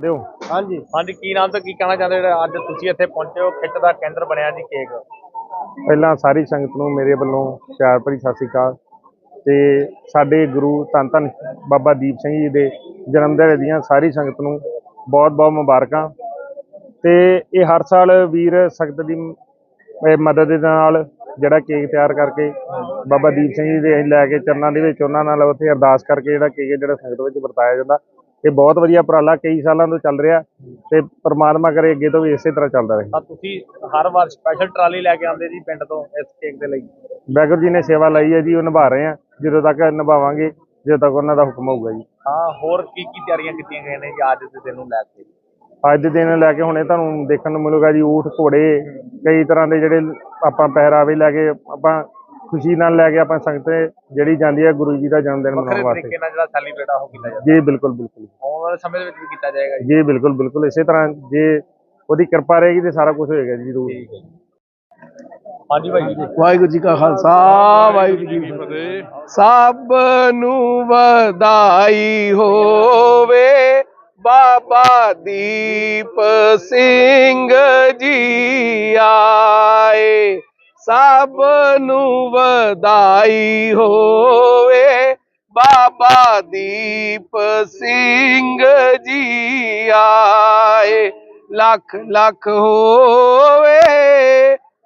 ਦਿਓ। ਹਾਂਜੀ। ਹਾਂਜੀ ਕੀ ਨਾਮ ਤੇ ਕੀ ਕਹਿਣਾ ਚਾਹੁੰਦੇ ਜਿਹੜਾ ਅੱਜ ਤੁਸੀਂ ਇੱਥੇ ਪਹੁੰਚੇ ਹੋ ਖਿੱਚ ਦਾ ਕੇਂਦਰ ਬਣਿਆ ਜੀ ਕੇਕ। ਪਹਿਲਾਂ ਸਾਰੀ ਸੰਗਤ ਨੂੰ ਮੇਰੇ ਵੱਲੋਂ ਪਿਆਰ ਭਰੀ ਸਤਿ ਸ੍ਰੀ ਅਕਾਲ। ਤੇ ਸਾਡੇ ਗੁਰੂ ਧੰਨ ਧੰਨ ਬਾਬਾ ਦੀਪ ਸਿੰਘ ਜੀ ਦੇ ਜਨਮ ਦਿਹਾੜੇ ਦੀਆਂ ਸਾਰੀ ਸੰਗਤ ਨੂੰ ਬਹੁਤ ਬਹੁਤ ਮੁਬਾਰਕਾਂ। ਤੇ ਇਹ ਹਰ ਸਾਲ ਵੀਰ ਸੰਗਤ ਦੀ ਮਦਦ ਦੇ ਨਾਲ ਜਿਹੜਾ ਕੇਕ ਤਿਆਰ ਕਰਕੇ ਬਾਬਾ ਦੀਪ ਸਿੰਘ ਜੀ ਦੇ ਅਸੀਂ ਲੈ ਕੇ ਚਰਨਾਂ ਦੇ ਵਿੱਚ ਉਹਨਾਂ ਨਾਲ ਉੱਥੇ ਅਰਦਾਸ ਕਰਕੇ ਜਿਹੜਾ ਕੇਕ ਹੈ ਜਿਹੜਾ ਸੰਗਤ ਵਿੱਚ ਵਰਤਾਇਆ ਜਾਂਦਾ ਇਹ ਬਹੁਤ ਵਧੀਆ ਉਪਰਾਲਾ ਕਈ ਸਾਲਾਂ ਤੋਂ ਚੱਲ ਰਿਹਾ ਤੇ ਪ੍ਰਮਾਤਮਾ ਕਰੇ ਅੱਗੇ ਤੋਂ ਵੀ ਇਸੇ ਤਰ੍ਹਾਂ ਚੱਲਦਾ ਰਹੇ। ਤਾਂ ਤੁਸੀਂ ਹਰ ਵਾਰ ਸਪੈਸ਼ਲ ਟਰਾਲੀ ਲੈ ਕੇ ਆਉਂਦੇ ਜੀ ਪਿੰਡ ਤੋਂ ਇਸ ਕੇਕ ਦੇ ਲਈ? ਵਾਹਿਗੁਰੂ ਜੀ ਨੇ ਸੇਵਾ ਲਈ ਹੈ ਜੀ ਉਹ ਨਿਭਾ ਰਹੇ ਆ ਜਦੋਂ ਤੱਕ ਨਿਭਾਵਾਂਗੇ ਜਦੋਂ ਤੱਕ ਉਹਨਾਂ ਦਾ ਹੁਕਮ ਹੋਊਗਾ ਜੀ। ਹਾਂ ਹੋਰ ਕੀ ਕੀ ਤਿਆਰੀਆਂ ਕੀਤੀਆਂ ਗਈਆਂ ਨੇ ਜੀ ਅੱਜ ਦੇ ਦਿਨ ਨੂੰ ਲੈ ਕੇ? ਅੱਜ ਦੇ ਦਿਨ ਲੈ ਕੇ ਹੁਣੇ ਤੁਹਾਨੂੰ ਦੇਖਣ ਨੂੰ ਮਿਲੂਗਾ ਜੀ ਊਠ ਘੋੜੇ ਕਈ ਤਰ੍ਹਾਂ ਦੇ ਜਿਹੜੇ ਆਪਾਂ ਪਹਿਰਾਵੇ ਲੈ ਕੇ ਆਪਾਂ ਖੁਸ਼ੀ ਨਾਲ ਲੈ ਕੇ ਆਪਾਂ ਸੰਗਤ ਜਿਹੜੀ ਜਾਂਦੀ ਹੈ ਗੁਰੂ ਜੀ ਦਾ ਜਨਮ ਦਿਨ ਵੱਖਰੇ ਮਨਾਉਣ ਤਰੀਕੇ ਵਾਸਤੇ ਨਾਲ ਜਿਹੜਾ ਸੈਲੀਬ੍ਰੇਟ ਆ ਉਹ ਕੀਤਾ ਜਾਂਦਾ। ਜੀ ਬਿਲਕੁਲ ਬਿਲਕੁਲ। ਆਉਣ ਵਾਲੇ ਸਮੇਂ ਦੇ ਵਿੱਚ ਵੀ ਕੀਤਾ ਜਾਏਗਾ ਜੀ। ਜੀ ਬਿਲਕੁਲ ਬਿਲਕੁਲ। ਇਸੇ ਤਰ੍ਹਾਂ ਜੇ ਉਹਦੀ ਕਿਰਪਾ ਰਹੇਗੀ ਤੇ ਸਾਰਾ ਕੁਝ ਹੋਏਗਾ ਜੀ ਜ਼ਰੂਰ। ਠੀਕ ਹੈ ਜੀ। ਹਾਂਜੀ ਭਾਈ ਜੀ। ਵਾਹਿਗੁਰੂ ਜੀ ਕਾ ਖਾਲਸਾ ਵਾਹਿਗੁਰੂ ਜੀ ਕੀ ਫਤਿਹ। ਸਭ ਨੂੰ ਵਧਾਈ ਹੋਵੇ ਬਾਬਾ ਦੀਪ ਸਿੰਘ ਜੀ ਆਏ ਸਭ ਨੂੰ ਵਧਾਈ ਹੋਵੇ। ਬਾਬਾ ਦੀਪ ਸਿੰਘ ਜੀ ਆਏ। ਲੱਖ ਲੱਖ ਹੋਵੇ,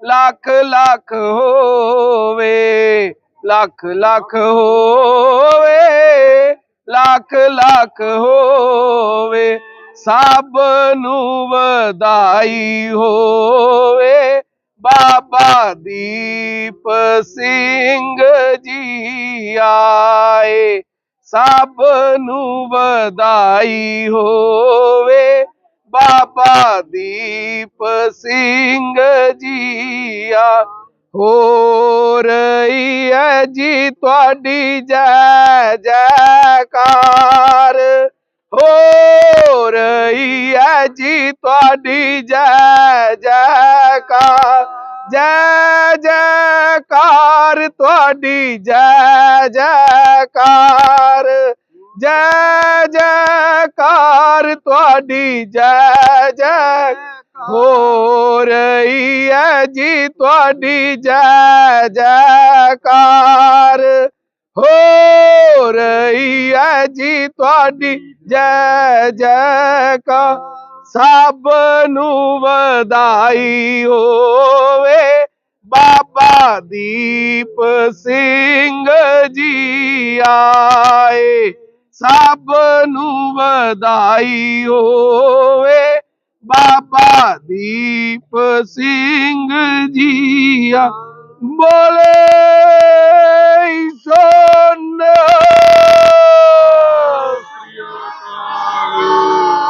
ਲੱਖ ਲੱਖ ਹੋਵੇ, ਲੱਖ ਲੱਖ ਹੋਵੇ, ਲੱਖ ਲੱਖ ਹੋਵੇ। ਸਭ ਨੂੰ ਵਧਾਈ ਹੋਵੇ। ਬਾਬਾ ਦੀਪ ਸਿੰਘ ਜੀ ਆਏ, ਸਭ ਨੂੰ ਵਧਾਈ ਹੋਵੇ। ਬਾਬਾ ਦੀਪ ਸਿੰਘ ਜੀ ਆ, ਹੋ ਰਹੀ ਹੈ ਜੀ ਤੁਹਾਡੀ ਜੈ ਜੈਕਾਰ। ਹੋ ਰਹੀ ਹੈ ਜੀ ਤੁਹਾਡੀ ਜੈ ਜੈਕਾਰ ਜੈ ਜੈਕਾਰ ਤੁਹਾਡੀ ਜੈ ਜੈਕਾਰ ਜੈ ਜੈਕਾਰ ਤੁਹਾਡੀ ਜੈ ਜੈ ਹੋ ਰਹੀ ਹੈ ਜੀ, ਤੁਹਾਡੀ ਜੈ ਜੈਕਾਰ ਹੋ ਰਹੀ ਹੈ ਜੀ, ਤੁਹਾਡੀ ਜੈ ਜੈਕਾਰ ਸਭ ਨੂੰ ਵਧਾਈ ਹੋਵੇ, ਬਾਬਾ ਦੀਪ ਸਿੰਘ ਜੀ ਆਏ। ਸਭ ਨੂੰ ਵਧਾਈ ਹੋਵੇ, ਬਾਬਾ ਦੀਪ ਸਿੰਘ ਜੀ ਆ। ਬੋਲੇ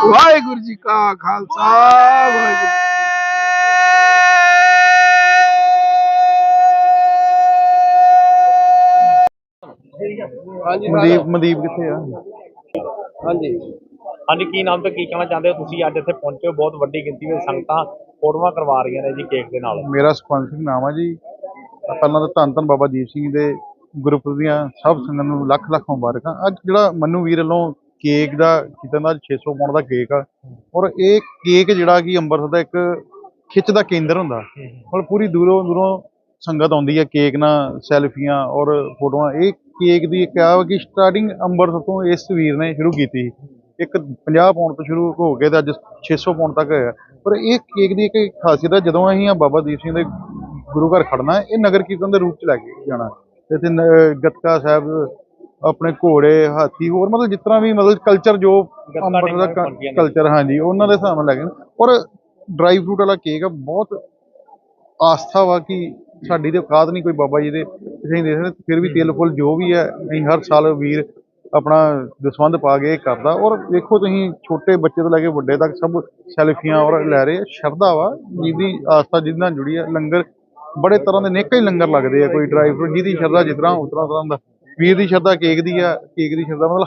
ਵਾਹਿਗੁਰੂ ਜੀ ਕਾ ਖਾਲਸਾ ਵਾਹਿਗੁਰੂ ਹਾਂਜੀ ਮਨਦੀਪ ਮਨਦੀਪ ਕਿੱਥੇ ਆ? ਹਾਂਜੀ। ਹਾਂਜੀ ਕੀ ਨਾਮ ਤੇ ਕੀ ਕਹਿਣਾ ਚਾਹੁੰਦੇ ਹੋ? ਤੁਸੀਂ ਅੱਜ ਇੱਥੇ ਪਹੁੰਚੇ ਹੋ ਬਹੁਤ ਵੱਡੀ ਗਿਣਤੀ ਵਿੱਚ ਸੰਗਤਾਂ ਫੋਟੋਆਂ ਕਰਵਾ ਰਹੀਆਂ ਨੇ ਜੀ ਕੇਕ ਦੇ ਨਾਲ। ਮੇਰਾ ਸੁਖਵੰਤ ਸਿੰਘ ਨਾਮ ਆ ਜੀ। ਪਹਿਲਾਂ ਤਾਂ ਧੰਨ ਧੰਨ ਬਾਬਾ ਦੀਪ ਸਿੰਘ ਦੇ ਗੁਰਪੁਰਬ ਦੀਆਂ ਸਭ ਸੰਗਤ ਨੂੰ ਲੱਖ ਲੱਖ ਮੁਬਾਰਕਾਂ। ਅੱਜ ਜਿਹੜਾ ਮੰਨੂ ਵੀਰ ਵੱਲੋਂ ਕੇਕ ਦਾ ਕੀਤਾ ਨਾ 600 ਪੌਂਡ ਦਾ ਕੇਕ ਆ। ਔਰ ਇਹ ਕੇਕ ਜਿਹੜਾ ਕਿ ਅੰਮ੍ਰਿਤਸਰ ਦਾ ਇੱਕ ਖਿੱਚ ਦਾ ਕੇਂਦਰ ਹੁੰਦਾ। ਔਰ ਪੂਰੀ ਦੂਰੋਂ ਦੂਰੋਂ ਸੰਗਤ ਆਉਂਦੀ ਹੈ ਕੇਕ ਨਾਲ ਸੈਲਫੀਆਂ ਔਰ ਫੋਟੋਆਂ। ਇਹ ਕੇਕ ਦੀ ਇੱਕ ਕਿ ਸਟਾਰਟਿੰਗ ਅੰਮ੍ਰਿਤਸਰ ਤੋਂ ਇਸ ਵੀਰ ਨੇ ਸ਼ੁਰੂ ਕੀਤੀ। ਇੱਕ 50 ਪੌਂਡ ਤੋਂ ਸ਼ੁਰੂ ਹੋ ਕੇ ਤੇ ਅੱਜ 600 ਪੌਂਡ ਤੱਕ ਹੋਇਆ। ਪਰ ਇਹ ਕੇਕ ਦੀ ਇੱਕ ਖਾਸੀਅਤ ਹੈ, ਜਦੋਂ ਅਸੀਂ ਆ ਬਾਬਾ ਦੀਪ ਸਿੰਘ ਦੇ ਗੁਰੂ ਘਰ ਖੜਨਾ ਇਹ ਨਗਰ ਕੀਰਤਨ ਦੇ ਰੂਪ ਚ ਲੈ ਕੇ ਜਾਣਾ ਤੇ ਇੱਥੇ ਗੱਤਕਾ ਸਾਹਿਬ ਆਪਣੇ ਘੋੜੇ ਹਾਥੀ ਹੋਰ ਮਤਲਬ ਜਿਸ ਤਰ੍ਹਾਂ ਵੀ ਮਤਲਬ ਕਲਚਰ ਜੋ ਅੰਮ੍ਰਿਤਸਰ ਦਾ। ਕਲਚਰ ਹਾਂਜੀ ਉਹਨਾਂ ਦੇ ਹਿਸਾਬ ਨਾਲ ਲੈ ਕੇ ਔਰ ਡਰਾਈ ਫਰੂਟ ਵਾਲਾ ਕੇਕ ਆ ਬਹੁਤ ਆਸਥਾ ਵਾ ਕਿ ਸਾਡੀ ਤੇ ਔਕਾਤ ਨਹੀਂ ਕੋਈ ਬਾਬਾ ਜੀ ਦੇ ਅਸੀਂ ਦੇ ਸਕਦੇ ਫਿਰ ਵੀ ਤਿਲ ਫੁੱਲ ਜੋ ਵੀ ਹੈ ਅਸੀਂ ਹਰ ਸਾਲ ਵੀਰ ਆਪਣਾ ਦਸਵੰਧ ਪਾ ਕੇ ਕਰਦਾ ਔਰ ਵੇਖੋ ਤੁਸੀਂ ਛੋਟੇ ਬੱਚੇ ਤੋਂ ਲੈ ਕੇ ਵੱਡੇ ਤੱਕ ਸਭ ਸੈਲਫੀਆਂ ਔਰ ਲੈ ਰਹੇ। ਸ਼ਰਧਾ ਵਾ ਜਿਹਦੀ ਆਸਥਾ ਜਿਹਦੇ ਨਾਲ ਜੁੜੀ ਹੈ ਲੰਗਰ ਬੜੇ ਤਰ੍ਹਾਂ ਦੇ ਨੇਕਾਂ ਹੀ ਲੰਗਰ ਲੱਗਦੇ ਆ ਕੋਈ ਡਰਾਈ ਫਰੂਟ ਜਿਹਦੀ ਸ਼ਰਧਾ ਜਿਸ ਤਰ੍ਹਾਂ ਉਸ ਤਰ੍ਹਾਂ ਤਰ੍ਹਾਂ ਦਾ ਵੀਰ ਦੀ ਸ਼ਰਧਾ ਕੇਕ ਦੀ ਆ ਕੇਕ ਦੀ ਸ਼ਰਧਾ ਮਤਲਬ